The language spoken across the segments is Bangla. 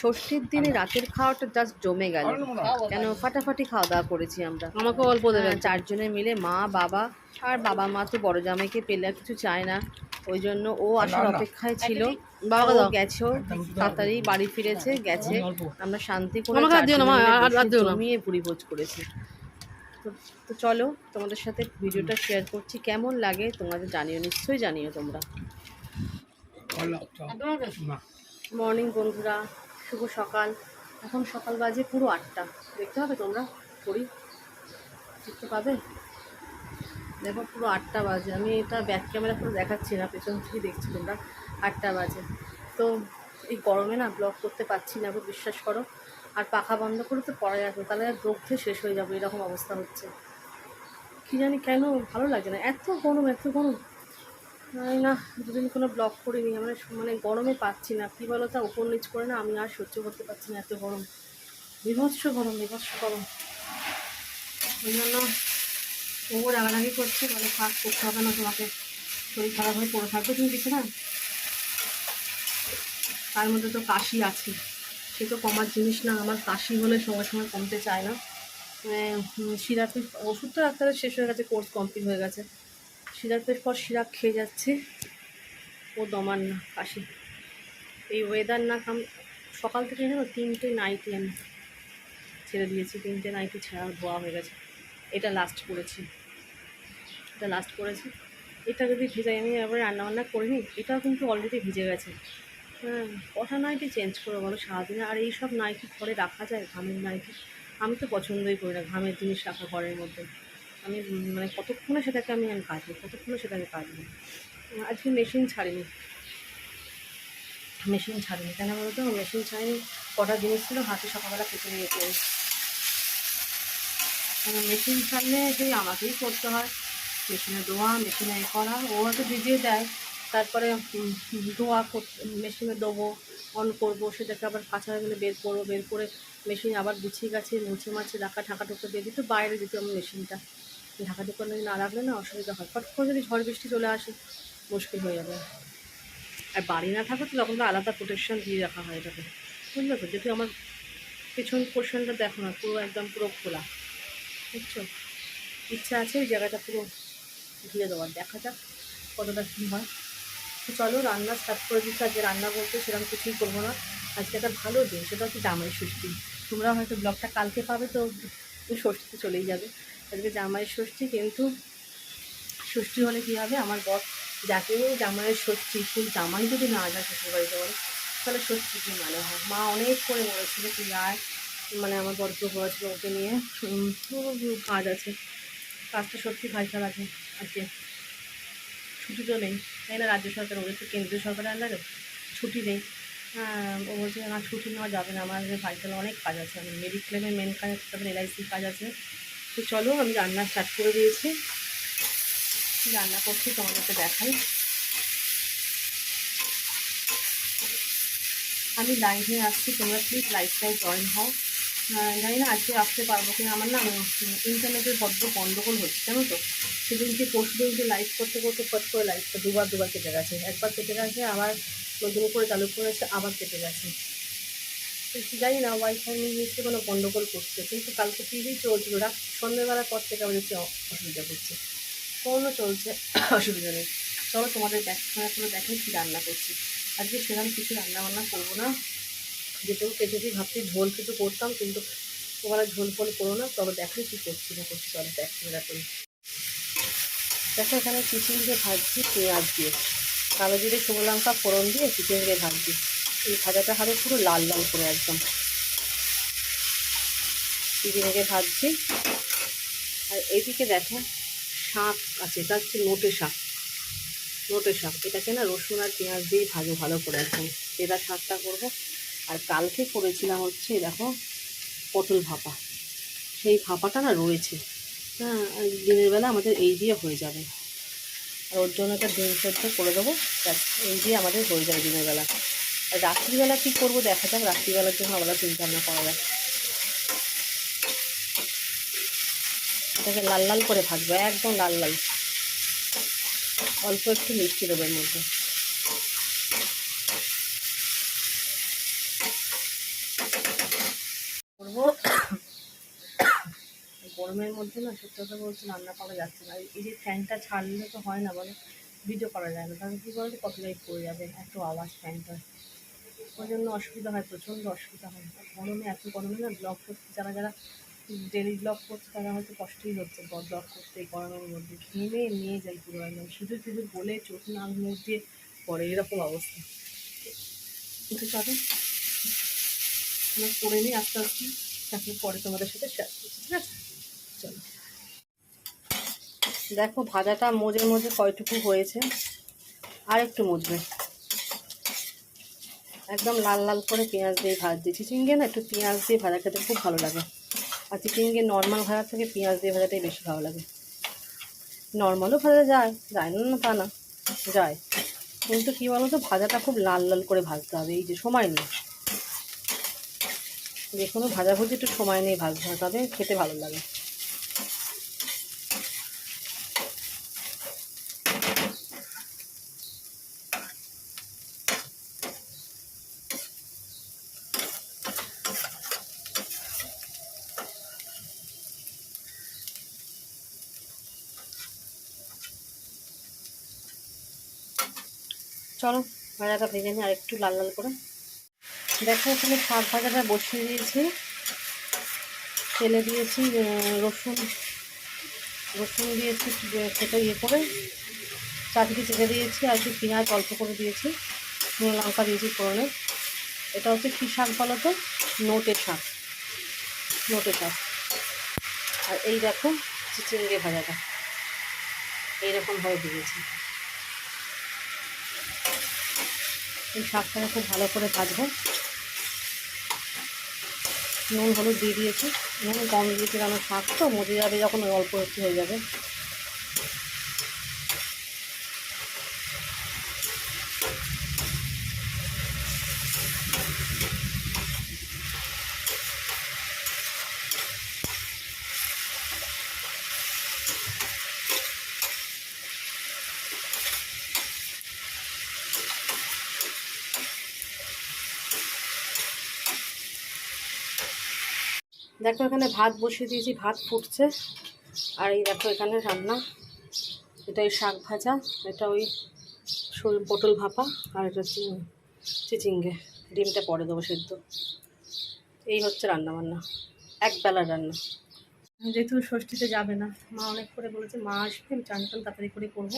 ষষ্ঠীর দিনে রাতের খাওয়াটা জাস্ট জমে গেল। কেন? ফাটাফাটি খাওয়া দাওয়া করেছি আমরা। আমাকে অল্প দেবে হ্যাঁ, চারজনে মিলে মা বাবা আর বাবা মা তো বড় জামাইকে পেলে আর কিছু চায় না। ওই জন্য ও আসার অপেক্ষায় ছিল। বাবাকে ও দাও। গেছো তাড়াতাড়ি বাড়ি ফিরেছে গেছে। আমরা শান্তি করে। জমিয়ে পুরি ভোজ করেছি। তো তো চলো তোমাদের সাথে ভিডিওটা শেয়ার করছি। কেমন লাগে তোমাদের জানিও নিশ্চয়ই জানিও তোমরা। মর্নিং বন্ধুরা। শুভ সকাল। এখন সকাল বাজে পুরো আটটা। দেখতে হবে তোমরা? করি দেখতে পাবে? দেখো, পুরো আটটা বাজে। আমি এটা ব্যাক ক্যামেরা করে দেখাচ্ছি না, পেছন থেকে দেখছি তোমরা। আটটা বাজে। তো এই গরমে না ব্লগ করতে পারছি না বিশ্বাস করো। আর পাখা বন্ধ করে তো পড়া যাবে তাহলে আর দগ্ধে শেষ হয়ে যাবে, এরকম অবস্থা হচ্ছে। কী জানি কেন ভালো লাগে না। এত গরম এত গরম। জানি না দুদিন কোনো ব্লগ করিনি, আমরা মানে গরমে পাচ্ছি না। কী বলো তা উপর নিচ করে না আমি আর সহ্য করতে পারছি না এত গরম। বিভৎস গরম বিভৎস গরম। ওই জন্য ওপর রাগারাগি করছে, বলে থাক, করতে হবে না তোমাকে। শরীর খারাপ হয়ে পড়ে থাকবে তুমি না? তার মধ্যে তো কাশি আছে। সে তো কমার জিনিস না, আমার কাশি হলে সঙ্গে সঙ্গে কমতে চায় না। সিরাপের ওষুধ তো ডাক্তারের শেষ হয়ে গেছে কোর্স কমপ্লিট হয়ে গেছে। সিরাপের পর সিরাপ খেয়ে যাচ্ছে। ও দমার না, কাশি। এই ওয়েদার না কাম সকাল থেকে জানো তিনটে নাইটি আমি ছেড়ে দিয়েছি। তিনটে নাইটি ছাড়া ধোয়া হয়ে গেছে। এটা লাস্ট করেছি। এটা লাস্ট করেছি। এটা যদি ভিজাই, আমি এবার রান্নাবান্না করিনি, এটাও কিন্তু অলরেডি ভিজে গেছে। হ্যাঁ কটা নাইটি চেঞ্জ করে বলো? সারাদিনে আর এই সব নাইটি ঘরে রাখা যায়? ঘামের নাইটি আমি তো পছন্দই করি না ঘামের জিনিস রাখা ঘরের মধ্যে। আমি মানে কতক্ষণে সেটাকে আমি আমি কাচবো কতক্ষণে সেটাকে উম, আজকে মেশিন ছাড়িনি। মেশিন ছাড়িনি। কেন বলতো? মেশিন ছাড়িনি কটা জিনিস ছিল হাতে সকালবেলা কেটে দিয়েছে মেশিন ছাড়লে সেই আমাকেই করতে হয়। মেশিনে ধোয়া মেশিনে করা ও হয়তো ভিজিয়ে দেয়। তারপরে ধোয়া মেশিনে দেবো অন করব সেটাকে আবার কাঁচা গেলে বের করব বের করে মেশিন আবার গুছিয়ে গাছে মুছে মাছে রাখা ঢাকা ঢুকতে দিয়ে দিত বাইরে দিতে আমার মেশিনটা ঢাকা ঢুকা না রাখলে না অসুবিধা হয়। ফট করে যদি ঝড় বৃষ্টি চলে আসে, মুশকিল হয়ে যাবে। আর বাড়ি না থাকলে তখন তো আলাদা প্রোটেকশন দিয়ে রাখা হয় এটাকে। বুঝলে তো? যেহেতু আমার পেছন পোর্শনটা দেখো না, পুরো একদম পুরো খোলা। বুঝছ? ইচ্ছা আছে ওই জায়গাটা পুরো ঘিরে দেওয়ার। দেখা যাক কতটা কী হয়। তো চলো, রান্না স্টার্ট করে দিচ্ছি। আজকে রান্না বলতে সেরকম কিছুই করব না। আজকে একটা ভালো দিন, সেটা হচ্ছে জামাই ষষ্ঠী। তোমরা হয়তো ব্লগটা কালকে পাবে, তো ষষ্ঠীতে চলেই যাবে। আজকে জামাই ষষ্ঠী, কিন্তু ষষ্ঠী হলে কী হবে? আমার বর যাকে জামাইয়ের ষষ্ঠী সেই জামাই যদি না যায় শ্বশুরবাড়িতে বলে, তাহলে ষষ্ঠী কী মানে হয়? মা অনেক করে বলেছিল তুই আয় মানে আমার বড্ড হয়েছিল ওকে নিয়ে কাজ আছে, কাজটা সত্যি ভাইসার আছে আজকে ছুটি তো নেই, তাই না? রাজ্য সরকার, ওদের তো কেন্দ্রীয় সরকারের আন্ডারে ছুটি নেই। ও বলছে, না, ছুটি নেওয়া যাবে না, আমার ভাইসাল অনেক কাজ আছে আমার মেডিক্লেমের মেন কাজ আছে তারপরে এলআইসির কাজ আছে তো চলো, আমি রান্না স্টার্ট করে দিয়েছি। রান্না করছি, তোমাদেরকে দেখাই। আমি লাইভে আসছি, তোমরা প্লিজ লাইভটাই জয়েন হও। জানি না আজকে আসতে পারব কিনা, আমার না ইন্টারনেটের বড্ড গন্ডগোল হচ্ছে, জানো তো? সেদিনকে পরশু দিনকে লাইভ করতে করতে, ফট করে লাইভটা দুবার দুবার কেটে গেছে। একবার কেটে গেছে, আবার নতুন করে চালু করেছে, আবার কেটে গেছে। জানি না ওয়াইফাই নিয়ে নিশ্চয়ই কোনো গন্ডগোল করছে। কিন্তু কালকে টিভি চলছিল, রাত সন্ধ্যেবেলার পর থেকে দেখছি অসুবিধা করছে ফোনও চলছে, অসুবিধা নেই। চলো তোমাদের দেখাশোনা করে দেখেন কী রান্না করছি। আজকে সেরকম কিছু রান্না বান্না করব না। যেটুকু কেটেছি, ভাবছি ঝোল কিছু করতাম, কিন্তু ওখানে ঝোল ফোল করো না, তবে দেখো কী করছি না করছি, চলো দেখ ক্যামেরা করি দেখো এখানে চিচিং দিয়ে ভাজছি, পেঁয়াজ দিয়ে। কালো জিরে, শুকনো লঙ্কা, ফোড়ন দিয়ে চিচিং দিয়ে ভাজছি। এই ভাজাটা হবে পুরো লাল লাল করে একদম। দিয়ে ভাজছি। আর এইদিকে দেখো শাক আছে, এটা হচ্ছে নোটে শাক। নোটে শাক, এটাকে না রসুন আর পেঁয়াজ দিয়ে ভাজো ভালো করে একদম। এটা শাকটা করব। আর কালকে করেছিলাম হচ্ছে দেখো, পটল ভাপা। সেই ভাপাটা না রয়েছে। হ্যাঁ দিনের বেলা আমাদের এই দিয়ে হয়ে যাবে। আর ওর জন্য একটা ডিম সেদ্ধ করে দেবো। এই দিয়ে আমাদের হয়ে যাবে দিনের বেলা। রাত্রিবেলা কী করব দেখা যাক, রাত্রিবেলার জন্য আলাদা চিন্তা ভাবনা করা যায়। এটাকে লাল লাল করে ভাজবো, একদম লাল লাল। অল্প একটু মিষ্টি দেবো এর মধ্যে। ও গরমের মধ্যে না, সত্যি কথা বলতে রান্না করা যাচ্ছে না। এই যে ফ্যানটা ছাড়লে তো হয় না বলে ভিডিও করা যায় না। তাহলে কী বলতো কপিরাইট পড়ে যাবে, এত আওয়াজ ফ্যানটা ওই জন্য অসুবিধা হয়, প্রচণ্ড অসুবিধা হয়। গরমে এত গরমে না ব্লগ করতে, যারা যারা ডেলি ব্লগ করছে তারা হয়তো কষ্টই হচ্ছে ব্লগ করতে গরমের মধ্যে। ঘেমে নিয়ে যাই পুরো একদম। শুধু শুধু বলে চোখ নাক মুখ দিয়ে পড়ে, এরকম অবস্থা। কিন্তু চলো, আমরা করে নিই আস্তে আস্তে। তারপরে পরে তোমাদের সাথে শেয়ার করছি, ঠিক আছে? চলো। দেখো ভাজাটা মজে মজে কয়টুকু হয়েছে। আর একটু মজবে। একদম লাল লাল করে পেঁয়াজ দিয়ে ভাজ দিয়েছি। চিচিঙ্গে না একটু পেঁয়াজ দিয়ে ভাজা খেতে খুব ভালো লাগে। আর চিচিঙ্গে নর্মাল ভাজা থেকে পেঁয়াজ দিয়ে ভাজাটাই বেশি ভালো লাগে। নর্মালও ভাজা যায় যায় না তা না, যায়। কিন্তু কী বলো তো ভাজাটা খুব লাল লাল করে ভাজতে হবে, এই যে সময় নেই। যে কোনো ভাজাভুজি একটু সময় নেই ভাজতে তবে খেতে ভালো লাগে। চলো ভাজাটা ভেজে নিই আর একটু লাল লাল করে। দেখো, এখানে শাক ভাজাটা বসিয়ে দিয়েছি। তেলে দিয়েছি রসুন রসুন দিয়েছি, সেটা ইয়ে করে। চাটনি চেপে দিয়েছি আর একটু পেঁয়াজ অল্প করে দিয়েছি। নুন, লঙ্কা দিয়েছি ফোড়নে। এটা হচ্ছে কী শাক বলো তো? নোটে শাক। নোটে শাক। আর এই দেখো, চিচিঙ্গে ভাজাটা। এইরকমভাবে দিয়েছি এই শাকটাকে খুব ভালো করে ভাজবো। নুন, হলুদ দিয়ে দিয়েছি। নুন কম দিয়েছি কারণ শাক, তো মজে যাবে যখন অল্প একটু হয়ে যাবে। দেখো এখানে ভাত বসিয়ে দিয়েছি, ভাত ফুটছে। আর এই দেখো এখানে রান্না। এটা ওই শাক ভাজা, এটা ওই পটল ভাপা, আর এটা চিচিঙ্গে। ডিমটা পরে দেবো সেদ্ধ। এই হচ্ছে রান্না বান্না এক বেলার রান্না যেহেতু ষষ্ঠীতে যাবে না, মা অনেক করে বলেছে, মা আসবে, আমি চান টান তাড়াতাড়ি করে করব,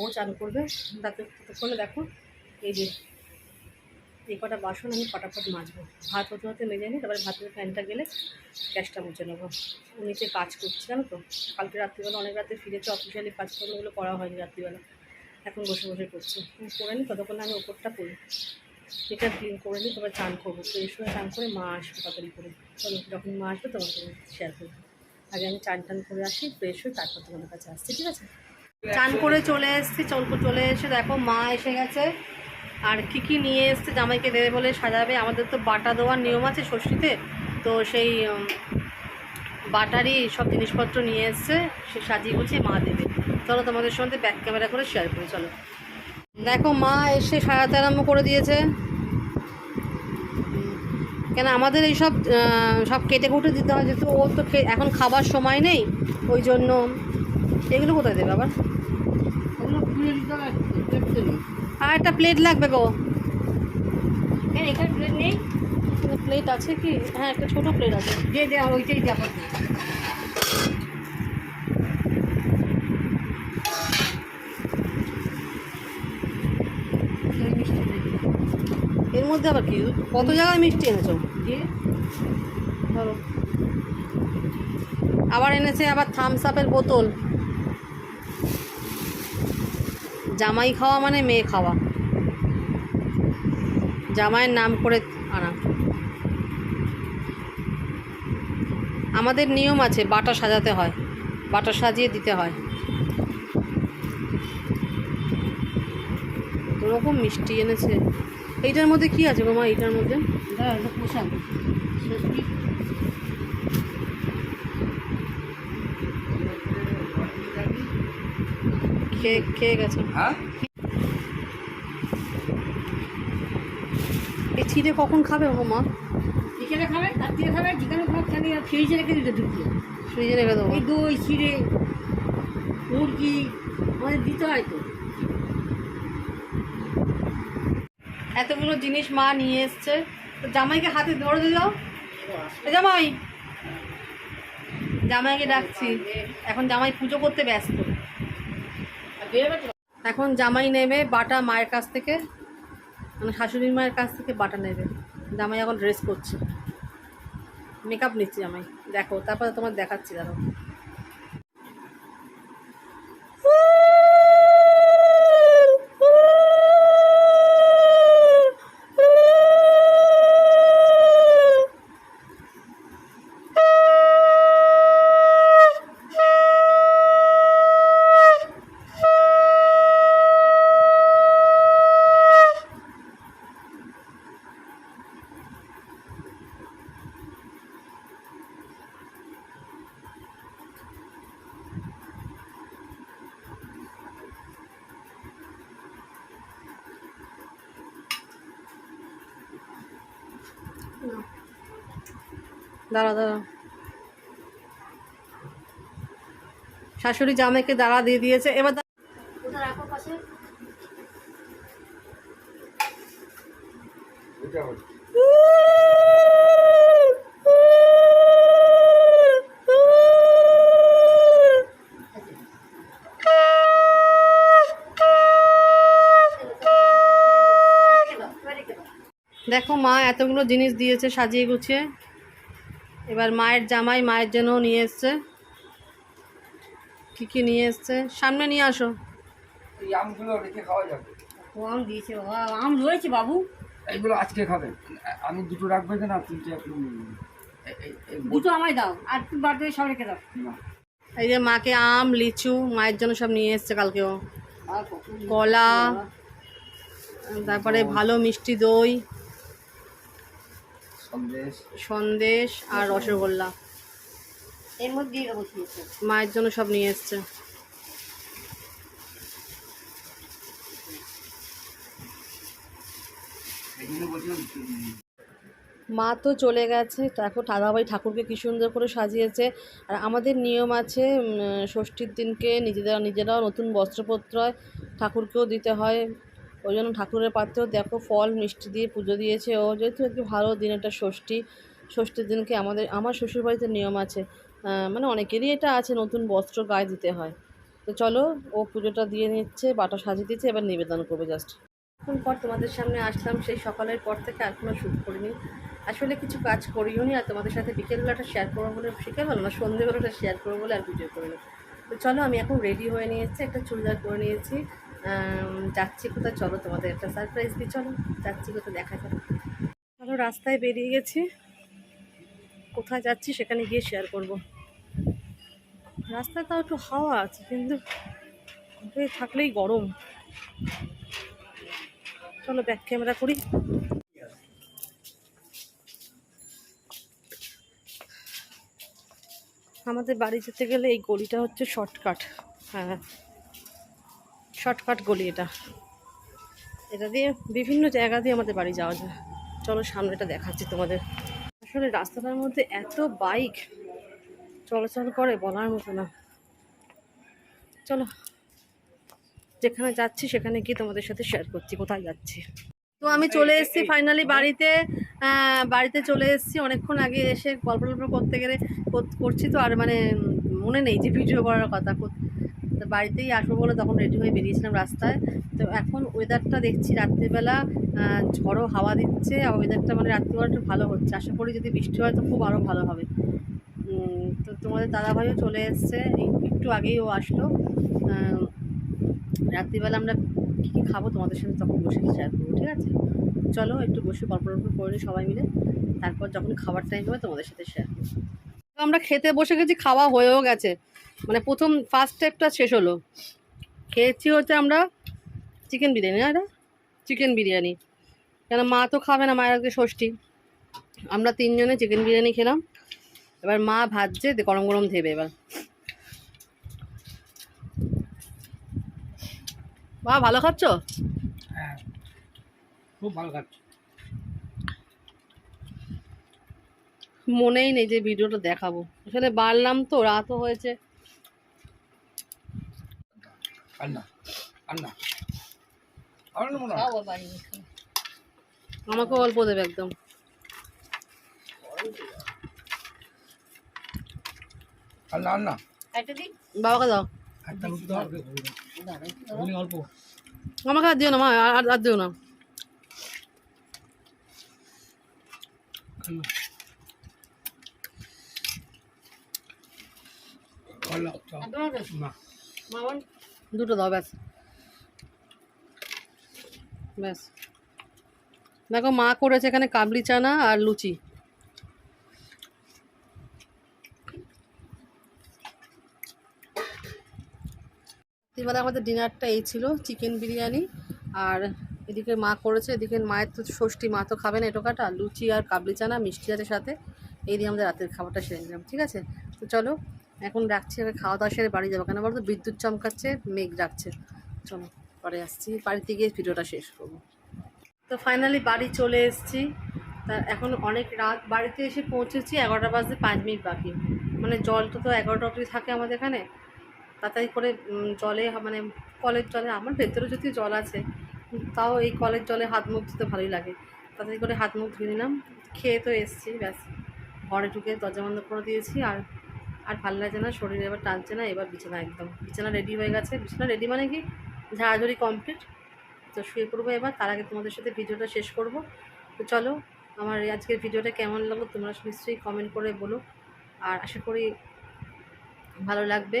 ও চান করবে। তাতে ততক্ষণে দেখো, এই যে এই কটা বাসন আমি ফটাফট মাজবো। ভাত হতে হতে মেজে নিই, তারপরে ভাতের ফ্যানটা গেলে গ্যাসটা মুছে নেব। নিচে কাজ করছি জানো তো, কালকে রাত্রিবেলা অনেক রাতে ফিরেছে, অফিসিয়ালি কাজকর্মগুলো করা হয়নি রাত্রিবেলা। এখন বসে বসে করছি। করে নিই, ততক্ষণে আমি ওপরটা করি এটা ক্লিন করে নিই, তারপর চান করব। তো এই সময় চান করে মা আসবে তাড়াতাড়ি করে। চলো, যখন মা আসবে তোমাকে শেয়ার করব। আগে আমি চান টান করে আসি ফ্রেশ হয়ে তারপর তোমাদের কাছে আসছি, ঠিক আছে? চান করে চলে এসেছি, চল চলে এসে দেখো মা এসে গেছে। আর কি কি নিয়ে এসছে জামাইকে দেবে বলে সাজাবে? আমাদের তো বাটা দেওয়ার নিয়ম আছে ষষ্ঠীতে। তো সেই বাটারই সব জিনিসপত্র নিয়ে এসছে। সে সাজিয়ে গুছিয়ে মা দেবে। চলো তোমাদের সঙ্গে ব্যাক ক্যামেরা করে শেয়ার করি, চলো। দেখো, মা এসে সাজাতে আরম্ভ করে দিয়েছে। কেন আমাদের এইসব সব কেটে কুটে দিতে হয়, যেহেতু ও তো এখন খাবার সময় নেই, ওই জন্য। এগুলো কোথায় দেবে আবার? আর একটা প্লেট লাগবে গো। এখানে প্লেট নেই? প্লেট আছে কি? হ্যাঁ একটা ছোটো প্লেট আছে। দিয়ে দেওয়া ওইটাই দেওয়া এর মধ্যে আবার কি? কত জায়গায় মিষ্টি এনেছো? ধরো। আবার এনেছে আবার থামস আপের বোতল। জামাই খাওয়া মানে মেয়ে খাওয়া। জামাইয়ের নাম করে আনা। আমাদের নিয়ম আছে, বাটা সাজাতে হয়, বাটা সাজিয়ে দিতে হয়। ওরকম মিষ্টি এনেছে। এইটার মধ্যে কি আছে গো মা? এইটার মধ্যে? পোশাক। খেয়ে খেয়ে গেছে? হ্যাঁ? এই চিড়ে কখন খাবে গো মা? বিকেলে খাবে রাত্রিরে খাবে যেখানে খাবে খালি ফ্রিজে রেখে দিতে ঢুকছে ফ্রিজে রেখে দেবো। এই দই চিড়ে মুরগি আমাদের দিতে হয় তো। এতগুলো জিনিস মা নিয়ে এসছে। তো জামাইকে হাতে ধরে দাও। এ জামাই। জামাইকে ডাকছি। এখন জামাই পুজো করতে ব্যস্ত। এখন জামাই নেবে, বাটা মায়ের কাছ থেকে মানে শাশুড়ির মায়ের কাছ থেকে বাটা নেবে। জামাই এখন ড্রেস করছে। মেকআপ নিচ্ছে জামাই। দেখো, তারপরে তোমার দেখাচ্ছি দেখো দাঁড়া দাঁড়া। শাশুড়ি জামাইকে দাঁড়া দিয়ে দিয়েছে। এবার দা- ওটা রাখো পাশে দেখো মা এতগুলো জিনিস দিয়েছে সাজিয়ে গুছিয়ে। এবার মায়ের জামাই মায়ের জন্য নিয়ে এসছে। কী কী নিয়ে এসছে? সামনে নিয়ে আসো। এই আমগুলো রেখে খাওয়া যাবে। আম দিয়েছে বাবা আম রয়েছে বাবু। এগুলো আজকে আমি দুটো রাখব দুটো আমায় দাও আর তুমি বার সব রেখে দাও। এই যে মাকে আম লিচু মায়ের জন্য সব নিয়ে এসছে কালকেও কলা তারপরে ভালো মিষ্টি দই। সন্দেশ। আর রসগোল্লা। এর মধ্যে মায়ের জন্য সব নিয়ে এসছে। মা তো চলে গেছে দেখো দাদাভাই ঠাকুরকে কী সুন্দর করে সাজিয়েছে। আর আমাদের নিয়ম আছে ষষ্ঠীর দিনকে নিজেরা নিজেরাও নতুন বস্ত্রপত্র হয় ঠাকুরকেও দিতে হয়। ওই জন্য ঠাকুরের পাত্রেও দেখো ফল, মিষ্টি দিয়ে পুজো দিয়েছে ও। যেহেতু একটু ভালো দিন একটা ষষ্ঠী। ষষ্ঠীর দিনকে আমাদের, আমার শ্বশুরবাড়িতে নিয়ম আছে। মানে অনেকেরই এটা আছে, নতুন বস্ত্র গায়ে দিতে হয়। তো চলো, ও পুজোটা দিয়ে নিচ্ছে, বাটা সাজিয়ে দিচ্ছে, এবার নিবেদন করবে জাস্ট এখন পর তোমাদের সামনে আসলাম, সেই সকালের পর থেকে আর কোনো শ্যুট করিনি। আসলে কিছু কাজ করিও নি, আর তোমাদের সাথে বিকেলবেলাটা শেয়ার করব বলে শিখে গেলো না, সন্ধেবেলাটা শেয়ার করব বলে আর ভিডিও করিনি। তো চলো, আমি এখন রেডি হয়ে নিয়েছি, একটা চুড়িদার করে নিয়েছি। যাচ্ছি কোথায়? চলো তোমাদের একটা সারপ্রাইজ দিই, চলো যাচ্ছি কোথায় দেখা যাবে চলো রাস্তায় বেরিয়ে গেছি। কোথায় যাচ্ছি সেখানে গিয়ে শেয়ার করব। রাস্তায় তাও একটু হাওয়া আছে, কিন্তু থাকলেই গরম। চলো ব্যাক ক্যামেরা করি। আমাদের বাড়ি যেতে গেলে এই গলিটা হচ্ছে শর্টকাট হ্যাঁ। শর্টকাট গলি এটা। এটা দিয়ে বিভিন্ন জায়গা দিয়ে আমাদের বাড়ি যাওয়া যায়। চলো সামনেটা দেখাচ্ছি তোমাদের। আসলে রাস্তাটার মধ্যে এত বাইক, চলাচল করে বলার মতো না। চলো, যেখানে যাচ্ছি সেখানে গিয়ে তোমাদের সাথে শেয়ার করছি, কোথায় যাচ্ছি। তো আমি চলে এসেছি ফাইনালি বাড়িতে। বাড়িতে চলে এসেছি। অনেকক্ষণ আগে এসে গল্প টল্প করতে গেলে করছি তো, আর মানে মনে নেই যে ভিডিও করার কথা। তো বাড়িতেই আসব বলে তখন রেডি হয়ে বেরিয়েছিলাম রাস্তায়। তো এখন ওয়েদারটা দেখছি রাত্রিবেলা ঝড়ো হাওয়া দিচ্ছে, আর ওয়েদারটা মানে রাত্রিবেলা একটু ভালো হচ্ছে। আশা করি যদি বৃষ্টি হয় তো খুব আরও ভালো হবে। তো তোমাদের দাদাভাইও চলে এসছে। একটু আগেই ও আসলো। রাত্রিবেলা আমরা কী কী খাব তোমাদের সাথে তখন বসে শেয়ার করব, ঠিক আছে? চলো একটু বসে গল্প টল্প করে নিই সবাই মিলে। তারপর যখন খাবার টাইম হবে তোমাদের সাথে শেয়ার করব। আমরা খেতে বসে গেছি, খাওয়া হয়েও গেছে। মানে প্রথম ফার্স্ট স্টেপটা শেষ হলো। খেয়েছি হচ্ছে আমরা চিকেন বিরিয়ানি না এটা? চিকেন বিরিয়ানি। কেন মা তো খাবে না মায়ের আজকে ষষ্ঠী। আমরা তিনজনে চিকেন বিরিয়ানি খেলাম। এবার মা ভাজছে গরম গরম দেবে এবার। বা ভালো খাচ্ছ? হ্যাঁ। খুব ভালো খাচ্ছে। মনেই নেই যে ভিডিওটা দেখাবো। আসলে বাড়লাম তো রাতও হয়েছে। বাড়ি খাও আমাকে অল্প দেবে একদম। বাবাকে দাও। অল্প। আমাকে আর দিও না মা আর আর- দিও না। আর দুটো দাও, ব্যাস। ব্যাস। দেখো, মা করেছে এখানে কাবলি চানা আর লুচি। এবারে আমাদের ডিনারটা এই ছিল, চিকেন বিরিয়ানি। আর এদিকে মা করেছে, এদিকে মায়ের তো ষষ্ঠী, মা তো খাবে না এটো কাটা। লুচি আর কাবলি চানা মিষ্টি আছে সাথে। এই দিয়ে আমাদের রাতের খাবারটা সেরে নিলাম, ঠিক আছে? তো চলো এখন রাখছি, এবার খাওয়া দাওয়া সেরে বাড়ি যাব। কেন বলতো? বিদ্যুৎ চমকাচ্ছে, মেঘ ডাকছে চলো, পরে আসছি। বাড়িতে গিয়ে ভিডিওটা শেষ করব। তো ফাইনালি বাড়ি চলে এসেছি। তা এখন অনেক রাত। বাড়িতে এসে পৌঁছেছি, এগারোটা বাজতে পাঁচ মিনিট বাকি। মানে জল তো তো এগারোটা অবধি থাকে আমাদের এখানে। তাড়াতাড়ি করে জলে মানে কলের জলে, আমার ভেতরে যদি জল আছে, তাও এই কলের জলে হাত মুখ ধুতে ভালোই লাগে। তাড়াতাড়ি করে হাত মুখ ধুয়ে নিলাম। খেয়ে তো এসেছি, ব্যাস। ঘরে ঢুকে দরজা বন্ধ করে দিয়েছি আর আর ভালো লাগছে না, শরীর এবার টানছে না, এবার বিছানা একদম। বিছানা রেডি হয়ে গেছে। বিছানা রেডি মানে কি? ঝাড়াঝড়ি কমপ্লিট তো শুয়ে পড়ব এবার, তার আগে তোমাদের সাথে ভিডিওটা শেষ করব। তো চলো, আমার আজকের ভিডিওটা কেমন লাগল তোমরা নিশ্চয়ই কমেন্ট করে বলো। আর আশা করি ভালো লাগবে।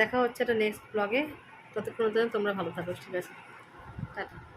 দেখা হচ্ছে একটা নেক্সট ব্লগে ততক্ষণ তোমরা ভালো থাকো, ঠিক আছে? টাটা।